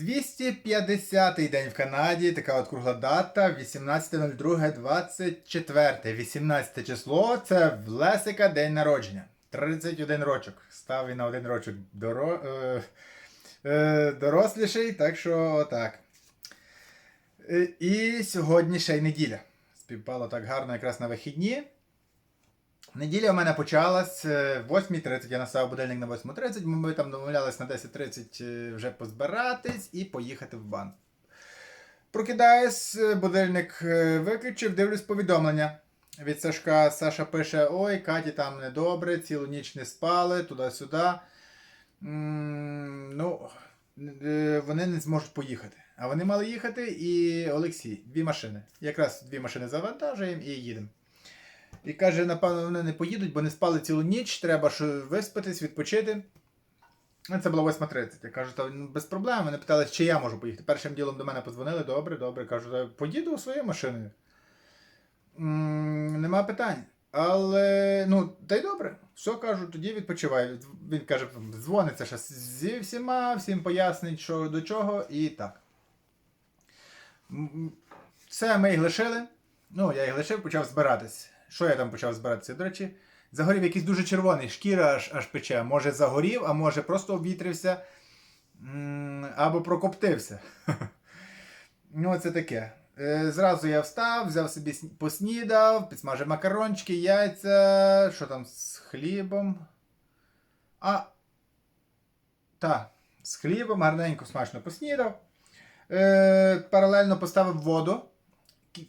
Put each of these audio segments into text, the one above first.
250-й день в Канаді, така от кругла дата, 18.02.24. 18 число це в Лесика день народження. 31 рочок. Став він на один рочок доро... е... Е... доросліший, так що отак. Е, І сьогодні ще й неділя. Співпало так гарно якраз на вихідні. Неділя у мене почалась е, в 8.30. Я наставив будильник на 8.30. Ми там домовлялись на 10.30 е, вже позбиратись і поїхати в банк. Прокидаюсь, е, будильник виключив, дивлюсь повідомлення. Від Сашка Саша пише: Ой, Каті там недобре, цілу ніч не спали, туди-сюди. Ну, вони не зможуть поїхати. А вони мали їхати і Олексій, дві машини. Якраз дві машини завантажуємо і їдемо. І каже, напевно, вони не поїдуть, бо не спали цілу ніч, треба що виспатись, відпочити. Ну, Це було 8.30. Я кажу, та ну, без проблем. Вони питали, чи я можу поїхати. Першим ділом до мене подзвонили, добре, добре. Кажу, та поїду своєю машиною. м нема питань. Але, ну, та й добре. Все кажу, тоді відпочивай. Він каже, дзвониться ще зі всіма, всім пояснить, що до чого, і так. Все, ми їх лишили. Ну, я їх лишив, почав збиратись. Що я там почав збиратися? До речі, загорів якийсь дуже червоний, шкіра аж, аж пече. Може загорів, а може просто обвітрився. Або прокоптився. Ну, це таке. Е, Зразу я встав, взяв собі поснідав, підсмажив макарончики, яйця, що там з хлібом. А. Та, з хлібом гарненько смачно поснідав. Е, паралельно поставив воду,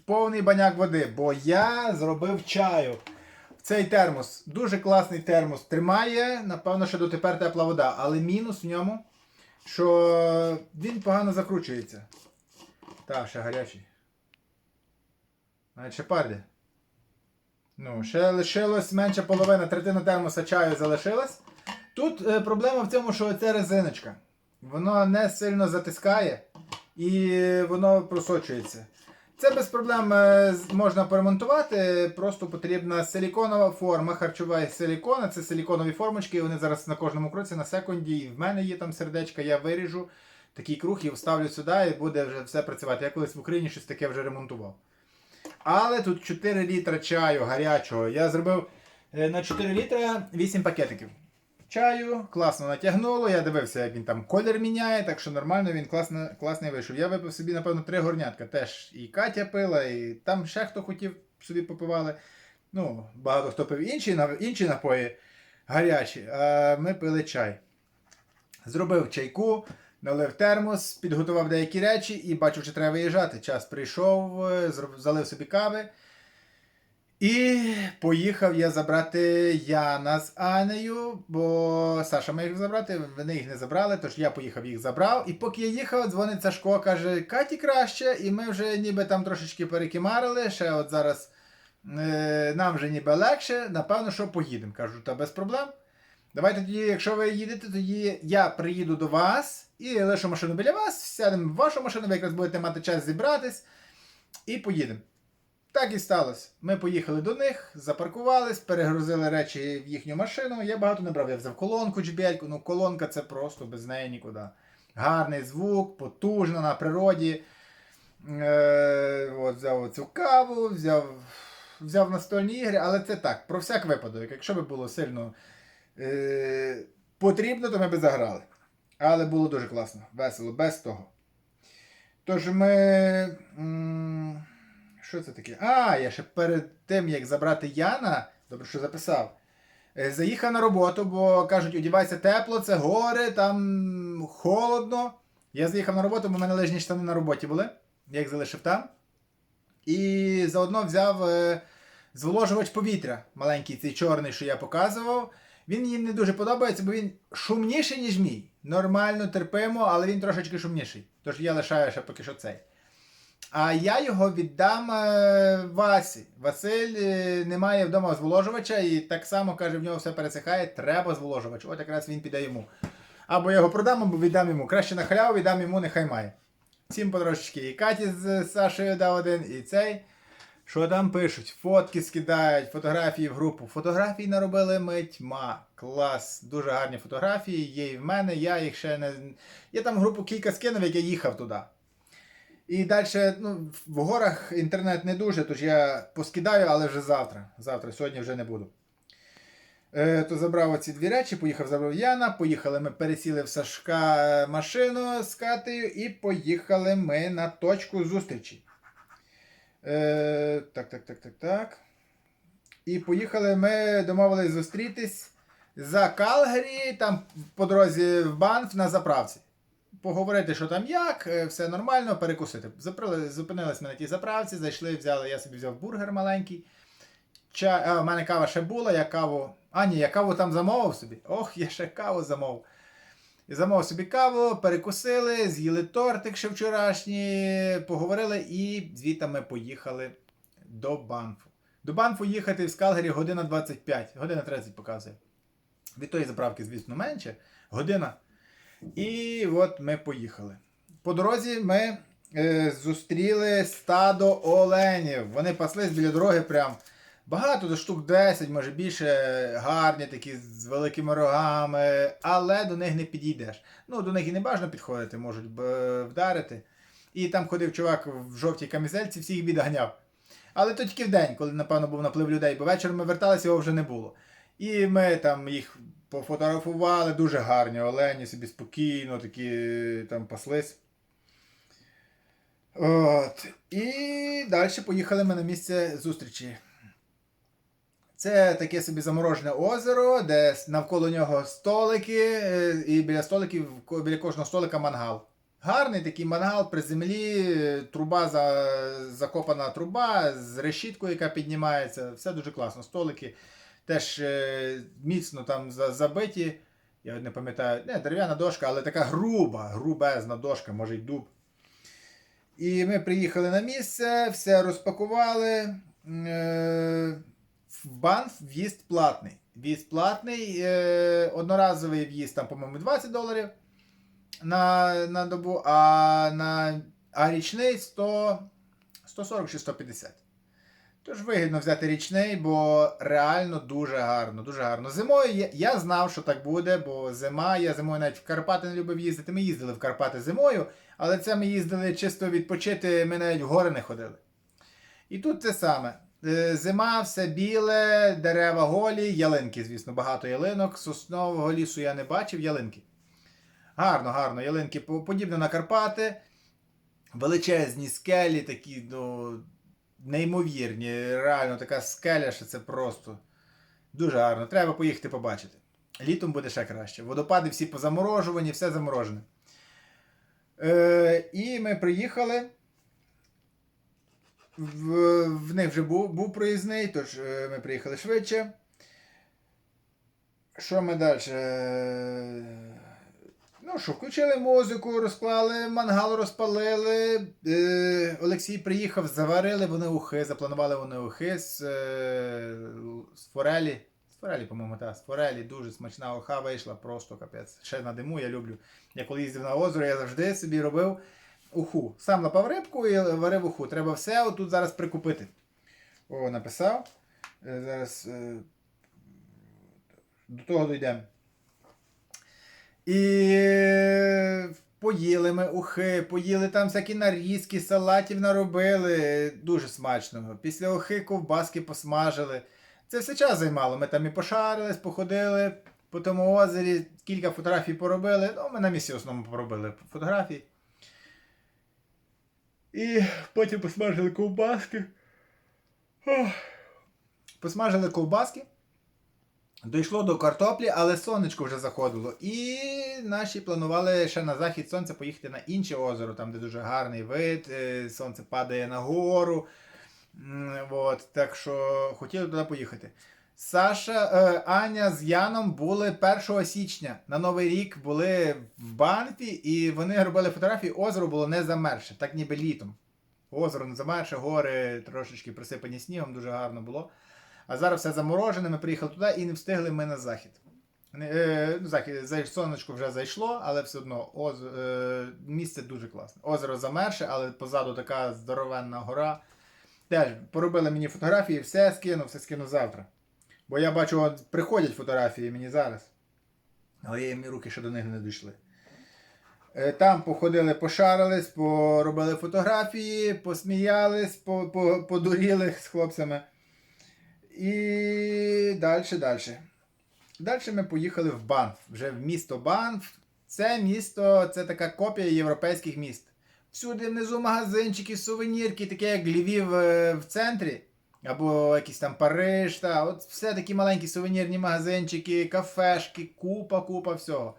повний баняк води, бо я зробив чаю. Цей термос, дуже класний термос, тримає, напевно, що дотепер тепла вода, але мінус в ньому, що він погано закручується. Так, ще гарячий. Навіть ще парде. Ну, ще лишилось менше половина, третина термоса чаю залишилась. Тут е, проблема в цьому, що це резиночка. Воно не сильно затискає і воно просочується. Це без проблем е, можна поремонтувати. Просто потрібна силіконова форма, харчова силікона. Це силіконові формочки. Вони зараз на кожному кроці на секунді. І в мене є там сердечка, я виріжу такий круг і вставлю сюди, і буде вже все працювати. Я колись в Україні щось таке вже ремонтував. Але тут 4 літра чаю гарячого. Я зробив е, на 4 літра 8 пакетиків. Чаю, класно натягнуло. Я дивився, як він там колір міняє, так що нормально він класно, класний вийшов. Я випив собі, напевно, три горнятка. Теж і Катя пила, і там ще хто хотів собі попивали. Ну, багато хто пив інші, інші напої гарячі, а ми пили чай. Зробив чайку, налив термос, підготував деякі речі і бачив, що треба виїжджати. Час прийшов, е, залив собі кави. І поїхав я забрати Яна з Анею, бо Саша має їх забрати, вони їх не забрали, тож я поїхав їх забрав. І поки я їхав, дзвонить Сашко, каже, Каті краще, і ми вже ніби там трошечки перекимарили. Ще от зараз е, нам вже ніби легше, напевно, що поїдемо. Кажу, та без проблем. Давайте тоді, якщо ви їдете, тоді я приїду до вас і лишу машину біля вас, сядемо в вашу машину, ви якраз будете мати час зібратись і поїдемо. Так і сталося. Ми поїхали до них, запаркувались, перегрузили речі в їхню машину. Я багато не брав. Я взяв колонку джбельку. Ну, колонка це просто без неї нікуди. Гарний звук, потужна на природі. Е, от, взяв цю каву, взяв, взяв настольні ігри, але це так, про всяк випадок. Якщо би було сильно е, потрібно, то ми би заграли. Але було дуже класно, весело, без того. Тож ми. м, що це таке? А, я ще перед тим, як забрати Яна, добре, що записав. е, Заїхав на роботу, бо кажуть, одівайся тепло, це гори, там холодно. Я заїхав на роботу, бо в мене лижні штани на роботі були. Я їх залишив там. І заодно взяв е, зволожувач повітря, маленький цей чорний, що я показував. Він мені не дуже подобається, бо він шумніший, ніж мій. Нормально, терпимо, але він трошечки шумніший. Тож я лишаю ще поки що цей. А я його віддам е, Васі. Василь е, не має вдома зволожувача і так само каже, в нього все пересихає, треба зволожувач. От якраз він піде йому. Або я його продам, або віддам йому. Краще на халяву віддам йому, нехай має. Всім потрошечки. І Каті з Сашею дав один, і цей. Що там пишуть? Фотки скидають, фотографії в групу. Фотографій наробили ми тьма. Клас. Дуже гарні фотографії. Є і в мене, я їх ще не. Я там групу кілька скинув, як я їхав туди. І далі, ну, в горах інтернет не дуже, тож я поскидаю, але вже завтра. Завтра, сьогодні вже не буду. Е, то забрав оці дві речі, поїхав, забрав Яна, поїхали ми пересіли в Сашка машину з Катею і поїхали ми на точку зустрічі. Е, так, так, так, так, так. І поїхали ми, домовились зустрітись за Калгарі, там по дорозі в Банф на заправці. Поговорити, що там як, е, все нормально, перекусити. Заприли, зупинились ми на тій заправці, зайшли, взяли, я собі взяв бургер маленький. Чай, а, в мене кава ще була, я каву. А, ні, я каву там замовив собі. Ох, я ще каву замовив. І замовив собі каву, перекусили, з'їли тортик ще вчорашній, поговорили і звідти ми поїхали до Банфу. До Банфу їхати з Калгарі година 25, година 30 показує. Від тої заправки, звісно, менше. Година. І от ми поїхали. По дорозі ми е, зустріли стадо оленів. Вони паслись біля дороги прям. Багато до штук 10, може більше гарні, такі з великими рогами, але до них не підійдеш. Ну, до них і не бажано підходити, можуть вдарити. І там ходив чувак в жовтій камізельці, всіх відганяв. Але то тільки в день, коли, напевно, був наплив людей, бо вечором ми верталися, його вже не було. І ми там їх пофотографували, дуже гарні олені, собі спокійно, такі там паслись. От. І далі поїхали ми на місце зустрічі. Це таке собі заморожене озеро, де навколо нього столики, е, і біля столиків, біля кожного столика мангал. Гарний такий мангал при землі, е, труба за, закопана труба з решіткою, яка піднімається. Все дуже класно. Столики теж е, міцно там забиті. Я не пам'ятаю, не дерев'яна дошка, але така груба, грубезна дошка, може й дуб. І ми приїхали на місце, все розпакували. Е, в Банф в'їзд платний. В'їзд платний, е, одноразовий в'їзд, там, по-моєму, 20 доларів на, на добу, а, на, а річний 100, 140 чи 150. Тож вигідно взяти річний, бо реально дуже гарно, дуже гарно. Зимою я, я знав, що так буде, бо зима, я зимою навіть в Карпати не любив їздити. Ми їздили в Карпати зимою, але це ми їздили чисто відпочити, ми навіть в гори не ходили. І тут те саме. Е, Зима, все біле, дерева голі, ялинки, звісно, багато ялинок. Соснового лісу я не бачив, ялинки. Гарно, гарно, ялинки по- подібно на Карпати. Величезні скелі, такі, ну, неймовірні. Реально, така скеля, що це просто дуже гарно. Треба поїхати побачити. Літом буде ще краще. Водопади всі позаморожувані, все заморожене. Е, і ми приїхали. В, в них вже був, був проїзний, тож е, ми приїхали швидше. Що ми далі? Ну що, включили музику, розклали, мангал розпалили. Е, Олексій приїхав, заварили вони ухи, запланували вони ухи з, е, з форелі. З форелі, по-моєму, так, з форелі. Дуже смачна уха вийшла, просто капець. Ще на диму я люблю. Я коли їздив на озеро, я завжди собі робив уху. Сам лапав рибку і варив уху. Треба все отут зараз прикупити. О, написав. Е, Зараз е, до того дійдемо. І поїли ми ухи, поїли там всякі нарізки, салатів наробили. Дуже смачно. Після ухи ковбаски посмажили. Це все час займало. Ми там і пошарились, походили по тому озері, кілька фотографій поробили. Ну, ми на місці в основному поробили фотографії. І потім посмажили ковбаски. Ох. Посмажили ковбаски. Дійшло до картоплі, але сонечко вже заходило. І наші планували ще на захід сонця поїхати на інше озеро, там, де дуже гарний вид, е, сонце падає на гору. От, так що хотіли туди поїхати. Саша, е, Аня з Яном були 1 січня на Новий рік були в Банфі, і вони робили фотографії. Озеро було не замерше, так ніби літом. Озеро не замерше, гори трошечки присипані снігом, дуже гарно було. А зараз все заморожене, ми приїхали туди і не встигли ми на захід. Е, ну, захід сонечко вже зайшло, але все одно оз, е, місце дуже класне. Озеро замерше, але позаду така здоровенна гора. Теж поробили мені фотографії, все скину, все скину завтра. Бо я бачу, от приходять фотографії мені зараз. Але я, руки ще до них не дійшли. Е, Там походили, пошарились, поробили фотографії, посміялись, по, по, подуріли з хлопцями. І далі, далі. Далі ми поїхали в Банф, вже в місто Банф. Це місто, це така копія європейських міст. Всюди внизу магазинчики, сувенірки, таке як Львів е, в центрі, або якийсь там Париж. Та, от все такі маленькі сувенірні магазинчики, кафешки, купа, купа всього.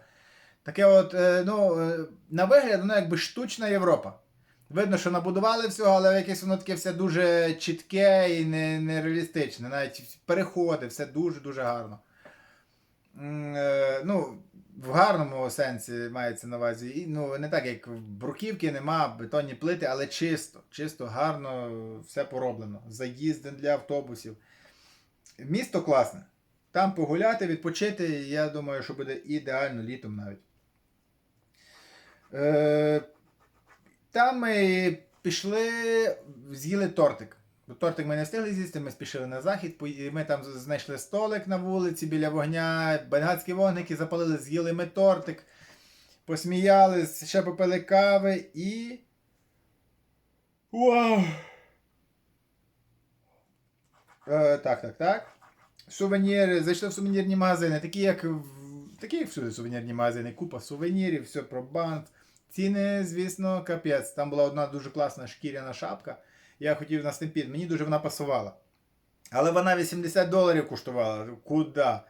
Таке от, е, ну, е, на вигляд, воно якби штучна Європа. Видно, що набудували всього, але якесь воно таке все дуже чітке і не- нереалістичне. Навіть переходи, все дуже-дуже гарно. Е, Ну, в гарному сенсі мається на увазі. І, ну, не так, як в бруківки нема, бетонні плити, але чисто, чисто, гарно все пороблено. Заїзди для автобусів. Місто класне. Там погуляти, відпочити, я думаю, що буде ідеально літом навіть. Е, там ми пішли, з'їли тортик. Тортик ми не встигли з'їсти, ми спішили на захід. Ми там знайшли столик на вулиці біля вогня, бенгальські вогники запалили, з'їли ми тортик, посміялись, ще попили кави і. Вау! Е, так, так, так. Сувеніри, зайшли в сувенірні магазини, такі як в такі як всюди сувенірні магазини, купа сувенірів, все про банк. Ціни, звісно, капець. Там була одна дуже класна шкіряна шапка. Я хотів на стемпід, мені дуже вона пасувала. Але вона 80 доларів коштувала. Куда?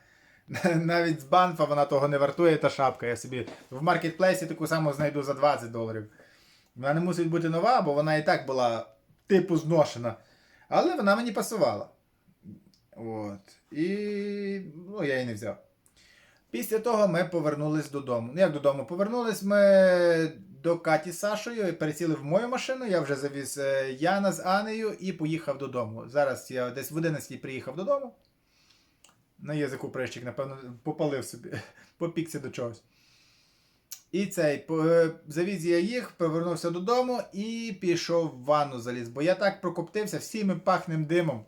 Навіть з банфа вона того не вартує, та шапка. Я собі в маркетплейсі таку саму знайду за 20 доларів. Вона не мусить бути нова, бо вона і так була типу зношена. Але вона мені пасувала. От. І ну, я її не взяв. Після того ми повернулись додому. Ну як додому? Повернулись ми до Каті з Сашою пересіли в мою машину. Я вже завіз е, Яна з Анею і поїхав додому. Зараз я десь в 11 приїхав додому. На язику прищик, напевно, попалив собі, попікся до чогось. І цей е, завіз я їх, повернувся додому і пішов в ванну заліз. Бо я так прокоптився всім пахнем димом.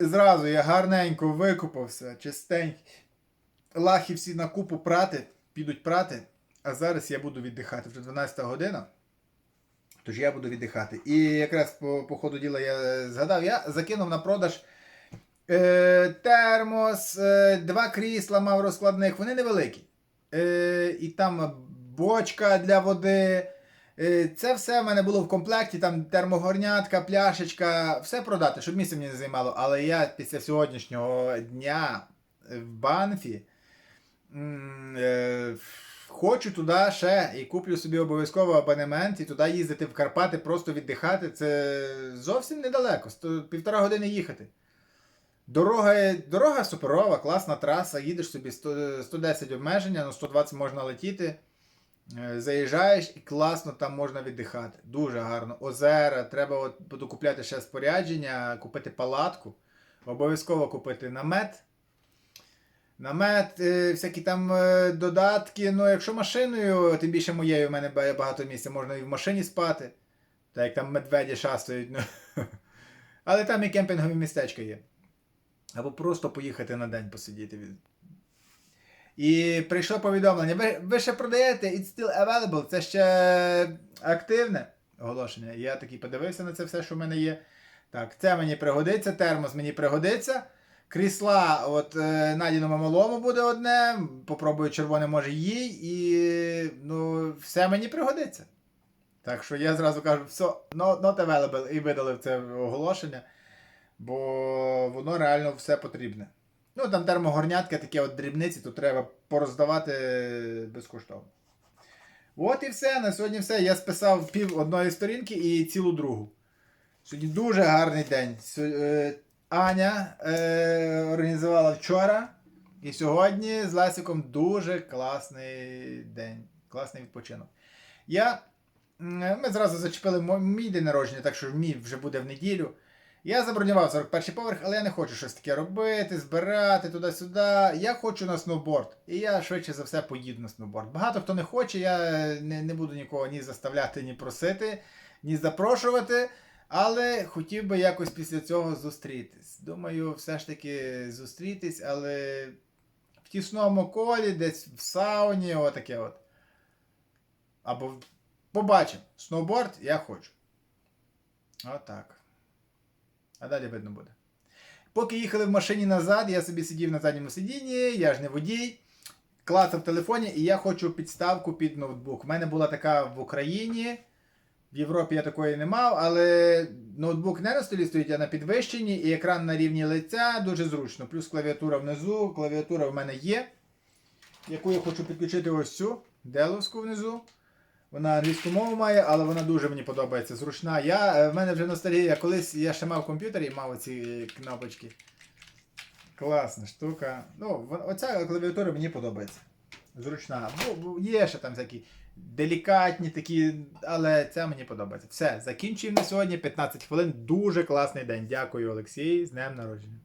Зразу я гарненько викупався, чистенький. Лахи всі на купу прати, підуть прати. А зараз я буду віддихати. Вже 12 година. Тож я буду віддихати. І якраз по, по ходу діла я згадав, я закинув на продаж е, термос, е, два крісла мав розкладних, вони невеликі. Е, і там бочка для води. Е, Це все в мене було в комплекті, там термогорнятка, пляшечка, все продати, щоб місце мені не займало. Але я після сьогоднішнього дня в Банфі е, хочу туди ще і куплю собі обов'язково абонемент і туди їздити в Карпати, просто віддихати. Це зовсім недалеко, півтора години їхати. Дорога, дорога суперова, класна траса, їдеш собі 110 обмеження, ну 120 можна летіти. Е, Заїжджаєш і класно там можна віддихати. Дуже гарно. Озера, треба от докупляти ще спорядження, купити палатку, обов'язково купити намет. Намет, е, всякі там е, додатки. Ну, якщо машиною, тим більше моєю, в мене багато місця, можна і в машині спати. Так як там медведі шастають. Ну. Але там і кемпінгові містечка є. Або просто поїхати на день посидіти. І прийшло повідомлення. Ви, ви ще продаєте It's still available. Це ще активне оголошення. Я такий подивився на це все, що в мене є. Так, це мені пригодиться, термос мені пригодиться. Крісла, от е, Надіному малому буде одне. Попробую червоне, може їй. І ну, все мені пригодиться. Так що я зразу кажу, все, not, not available, і видалив це оголошення, бо воно реально все потрібне. Ну, там термогорнятка, такі от дрібниці, то треба пороздавати безкоштовно. От і все. На сьогодні все. Я списав пів одної сторінки і цілу другу. Сьогодні дуже гарний день. Е, Аня е, організувала вчора. І сьогодні з Лесиком дуже класний день. Класний відпочинок. Я, ми зразу зачепили мій день народження, так що мій вже буде в неділю. Я забронював 41 поверх, але я не хочу щось таке робити, збирати туди-сюди. Я хочу на сноуборд. І я швидше за все поїду на сноуборд. Багато хто не хоче, я не, не буду нікого ні заставляти, ні просити, ні запрошувати. Але хотів би якось після цього зустрітись. Думаю, все ж таки зустрітись, але в тісному колі, десь в сауні, отаке от. Або побачимо. Сноуборд я хочу. Отак. А далі видно буде. Поки їхали в машині назад, я собі сидів на задньому сидінні, я ж не водій. Клацав в телефоні, і я хочу підставку під ноутбук. У мене була така в Україні. В Європі я такої не мав, але ноутбук не на столі стоїть, а на підвищенні, і екран на рівні лиця дуже зручно. Плюс клавіатура внизу. Клавіатура в мене є, яку я хочу підключити ось цю деловську внизу. Вона англійську мову має, але вона дуже мені подобається. Зручна. Я, е, в мене вже ностальгія. Колись я ще мав комп'ютер і мав ці кнопочки. Класна штука. Ну, оця клавіатура мені подобається. Зручна. Бу- Є ще там всякі делікатні такі, але ця мені подобається. Все, закінчуємо на сьогодні 15 хвилин. Дуже класний день. Дякую, Олексій. З днем народження.